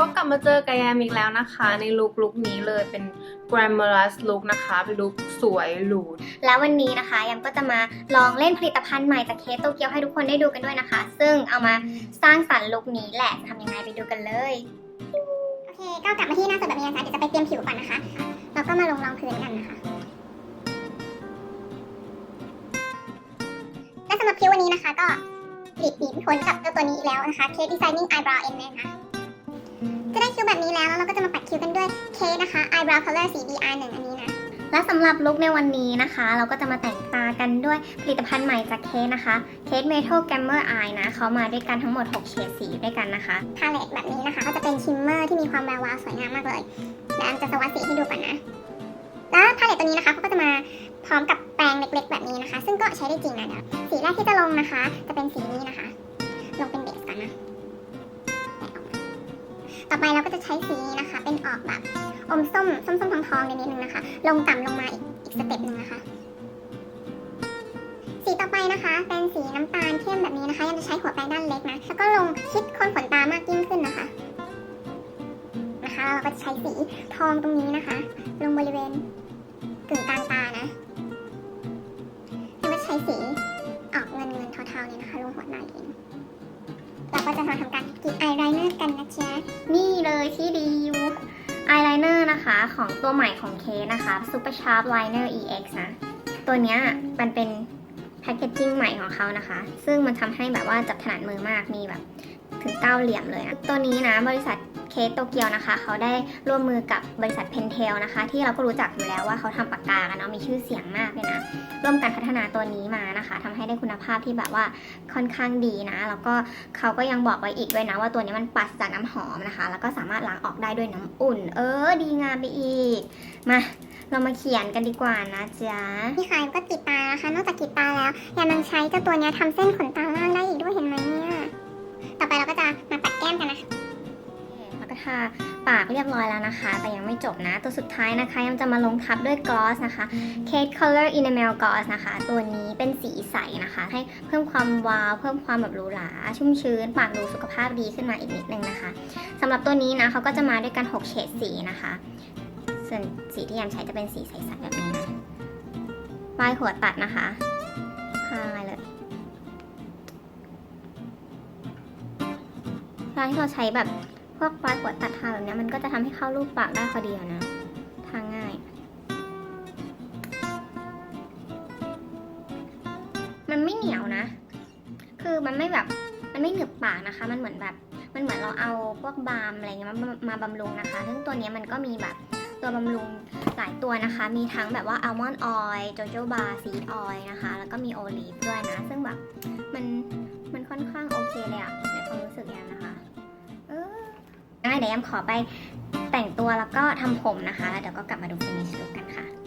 ก็กลับมาเจอกับแยมอีกแล้วนะคะ ในลุคลุคนี้เลยเป็น glamorous look นะคะเป็นลุคสวยหรูแล้ววันนี้นะคะยำก็จะมาลองเล่นผลิตภัณฑ์ใหม่จากเคสโตเกียวให้ทุกคนได้ดูกันด้วยนะคะ ซึ่งเอามาสร้างสรรค์ลุคนี้แหละจะทำยังไงไปดูกันเลย โอเค ก็กลับมาที่หน้าสดแบบนี้นะคะเดี๋ยวจะไปเตรียมผิวก่อนนะคะ แล้วก็มาลงรองพื้นกันนะคะและสำหรับคิ้ววันนี้นะคะก็หลีกหนีไม่พ้นกับเจ้าตัวนี้อีกแล้วนะคะ Cake Designing Eyebrow M นะคะจะ สนะคะ Eyebrow Color สี BR1 อันนี้นะ และสำหรับลุคในวันนี้นะคะ เราก็จะมาแต่งตากันด้วยผลิตภัณฑ์ใหม่จากเคสนะคะเคส Metal Glamor Eye นะเขามาด้วยกันทั้งหมด 6 เฉดสีด้วยกันนะคะพาเลตแบบนี้นะคะ ก็จะเป็นชิมเมอร์ที่มีความแวววาวสวยงามมากเลยเดี๋ยวแอมจะสวัสดสีให้ดูก่อนนะ แล้วพาเลตตัวนี้นะคะเขาก็จะมาพร้อมกับแปรงเล็กๆ แบบนี้นะคะ ซึ่งก็ใช้ได้จริงนะเดี๋ยวสีแรกที่จะลงนะคะ จะเป็นสีนี้นะคะ ลงเป็นเบสกันนะต่อไปเราก็จะใช้สีนี้นะคะ เป็นออกแบบ อมส้มส้มส้มทองทองนิดนึงนะคะ ลงต่ำลงมาอีกอีกสเต็ปหนึ่งนะคะ สีต่อไปนะคะ เป็นสีน้ำตาลเข้มแบบนี้นะคะ ยังจะใช้หัวแปรงด้านเล็กนะ แล้วก็ลงชิดคนขนตามากยิ่งขึ้นนะคะ นะคะแล้วเราก็จะใช้สีทองตรงนี้นะคะ ลงบริเวณกึ่งกลางตานะแล้วก็ใช้สีออกเงินเงินเทาๆเลยนะคะ ลงหัวหน้าเองเราก็จะมาทำการกรีดอายไลเนอร์กันนะจ๊ะ ของตัวใหม่ของเคสนะคะ Super Sharp Liner EX นะ ตัวเนี้ยมันเป็นแพคเกจจิ้งใหม่ของเขานะคะ ซึ่งมันทำให้แบบว่าจับถนัดมือมาก มีแบบถึงเก้าเหลี่ยมเลยนะตัวนี้นะบริษัท เคสโตเกียวนะคะ เขาได้ร่วมมือกับบริษัทเพนเทลนะคะ ที่เราก็รู้จักอยู่แล้วว่าเขาทำปากกากันเนาะมีชื่อเสียงมากเลยนะร่วมกันพัฒนาตัวนี้มานะคะทำให้ได้คุณภาพที่แบบว่าค่อนข้างดีนะ แล้วก็เขาก็ยังบอกไว้อีกด้วยนะ ว่าตัวนี้มันปัสจากน้ำหอมนะคะ แล้วก็สามารถล้างออกได้ด้วยน้ำอุ่น เออ ดีงามไปอีกมาเรามาเขียนกันดีกว่านะจ๊ะนี่ค่ะก็ติดตานะคะ นอกจากติดตาแล้วยังมันใช้เจ้าตัวนี้ทำเส้นขนตาล่างได้อีกด้วยเห็นไหมเนี่ยต่อไปเราก็จะมาปัดแก้มกันนะ ทาปากเรียบร้อยแล้วนะคะ แต่ยังไม่จบนะ ตัวสุดท้ายนะคะยังจะมาลงทับด้วยกลอสนะคะ Kate Color Enamel Gloss นะคะ ตัวนี้เป็นสีใสนะคะ ให้เพิ่มความวาว เพิ่มความแบบหรูหราชุ่มชื้น ปากดูสุขภาพดีขึ้นมาอีกนิดนึงนะคะสำหรับตัวนี้นะเขาก็จะมาด้วยกัน 6 เฉดสีนะคะ ส่วนสีที่ยามใช้จะเป็นสีใสๆแบบนี้นะปลายหัวตัดนะคะทาเลยเวลาที่เราใช้แบบ พวกปลายขวตัดทาแบบนี้มันก็จะทำให้เข้ารูปปากได้พอดีนะ ทาง่าย มันไม่เหนียวนะ คือมันไม่แบบ มันไม่เหนึบปากนะคะ มันเหมือนแบบ มันเหมือนเราเอาพวกบาล์มอะไรเงี้ยมามาบำรุงนะคะ ซึ่งตัวนี้มันก็มีแบบตัวบำรุงหลายตัวนะคะ มีทั้งแบบว่าอัลมอนด์ออยล์โจโจบาร์ซีดออยล์นะคะ แล้วก็มีโอลีฟด้วยนะ ซึ่งแบบ เดี๋ยวแอมขอไปแต่งตัวแล้วก็ทำผมนะคะ แล้วเดี๋ยวก็กลับมาดูฟินิชลุกกันค่ะ